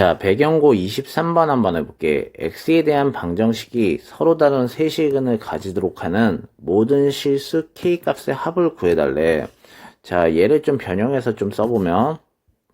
자, 배경고 23번 한번 해볼게. x에 대한 방정식이 서로 다른 세 실근을 가지도록 하는 모든 실수 k 값의 합을 구해달래. 자, 얘를 좀 변형해서 좀 써보면,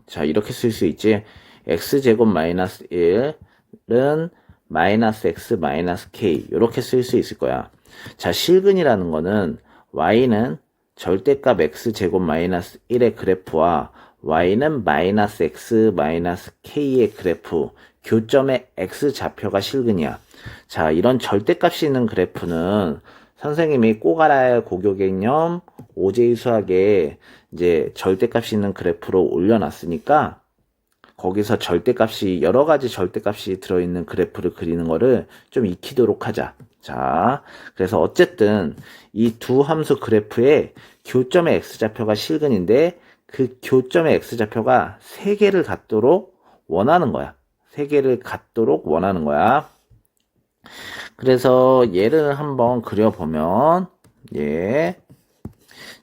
자, 이렇게 쓸 수 있지. x제곱 마이너스 1은 마이너스 x 마이너스 k. 이렇게 쓸 수 있을 거야. 자, 실근이라는 거는 y는 절대값 x제곱 마이너스 1의 그래프와 y는 마이너스 x 마이너스 k의 그래프 교점의 x 좌표가 실근이야. 자, 이런 절대값이 있는 그래프는 선생님이 할 고교 개념 오제이 수학에 이제 절대값이 있는 그래프로 올려놨으니까 거기서 절대값이 여러 가지 절대값이 들어있는 그래프를 그리는 거를 좀 익히도록 하자. 자, 그래서 어쨌든 이 두 함수 그래프의 교점의 x좌표가 실근인데 그 교점의 x좌표가 세 개를 갖도록 원하는 거야. 세 개를 갖도록 원하는 거야. 그래서 얘를 한번 그려보면 예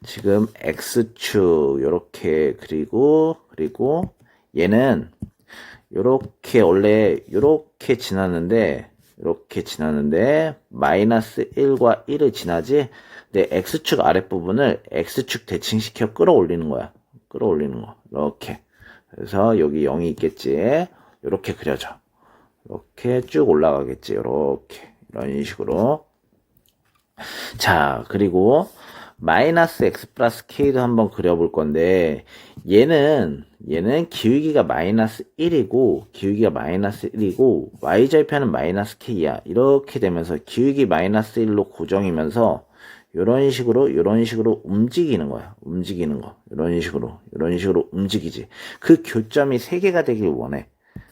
지금 x축 요렇게 그리고 그리고 얘는 요렇게 원래 요렇게 지났는데 이렇게 지났는데 마이너스 1과 1을 지나지 근데 x축 아랫부분을 x축 대칭시켜 끌어올리는 거야 끌어올리는 거. 이렇게. 그래서 여기 0이 있겠지? 이렇게 그려져. 이렇게 쭉 올라가겠지? 이렇게. 이런 식으로. 자 그리고 마이너스 x 플러스 k도 한번 그려볼 건데 얘는 얘는 기울기가 마이너스 1이고 기울기가 마이너스 1이고 y절편은 마이너스 k야. 이렇게 되면서 기울기 마이너스 1로 고정이면서 이런 식으로 이런 식으로 움직이는 거야. 움직이는 거. 이런 식으로 이런 식으로 움직이지. 그 교점이 세 개가 되길 원해.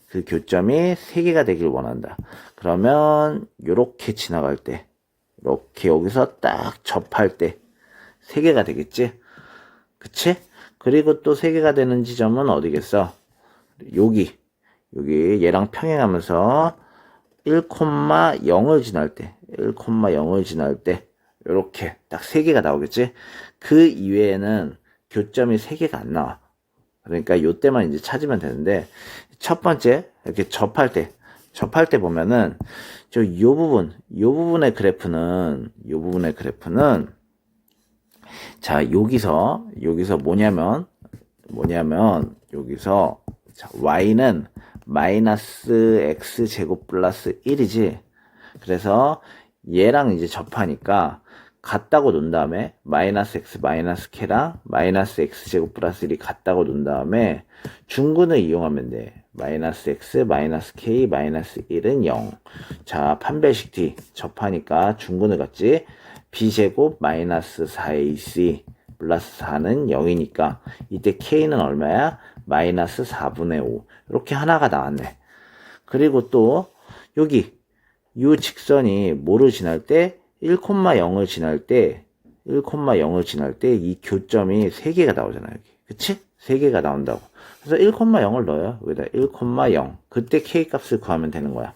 그 교점이 세 개가 되길 원한다. 그러면 이렇게 지나갈 때 이렇게 여기서 딱 접할 때 세 개가 되겠지? 그치? 그리고 또 세 개가 되는 지점은 어디겠어? 여기. 여기 얘랑 평행하면서 1,0을 지날 때 1,0을 지날 때 이렇게 딱 세 개가 나오겠지? 그 이외에는 교점이 세 개가 안 나와. 그러니까 요때만 이제 찾으면 되는데 첫 번째 이렇게 접할 때 접할 때 보면은 저 요 부분 요 부분의 그래프는 요 부분의 그래프는 자 여기서 여기서 뭐냐면 뭐냐면 여기서 자, y는 마이너스 x 제곱 플러스 1이지. 그래서 얘랑 이제 접하니까 같다고 놓은 다음에 마이너스 x 마이너스 k랑 마이너스 x 제곱 플러스 1이 같다고 놓은 다음에 중근을 이용하면 돼. 마이너스 x 마이너스 k 마이너스 1은 0 자 판별식 뒤 접하니까 중근을 갖지 b제곱 마이너스 4ac 플러스 4는 0이니까 이때 k는 얼마야? 마이너스 4분의 5 이렇게 하나가 나왔네. 그리고 또 여기 이 직선이 뭐를 지날 때? 1,0을 지날 때 1,0을 지날 때 이 교점이 3개가 나오잖아 여기. 그치? 3개가 나온다고. 그래서 1,0을 넣어요. 여기다 1,0 그때 k 값을 구하면 되는 거야.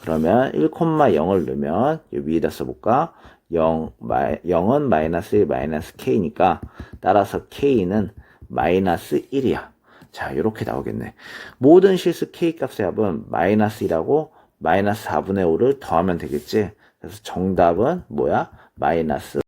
그러면 1,0을 넣으면 위에다 써볼까? 0, 마, 0은 마이너스 1 마이너스 k니까 따라서 k는 마이너스 1이야. 자 이렇게 나오겠네. 모든 실수 k 값의 합은 마이너스 1하고 마이너스 4분의 5를 더하면 되겠지. 그래서 정답은 뭐야? 마이너스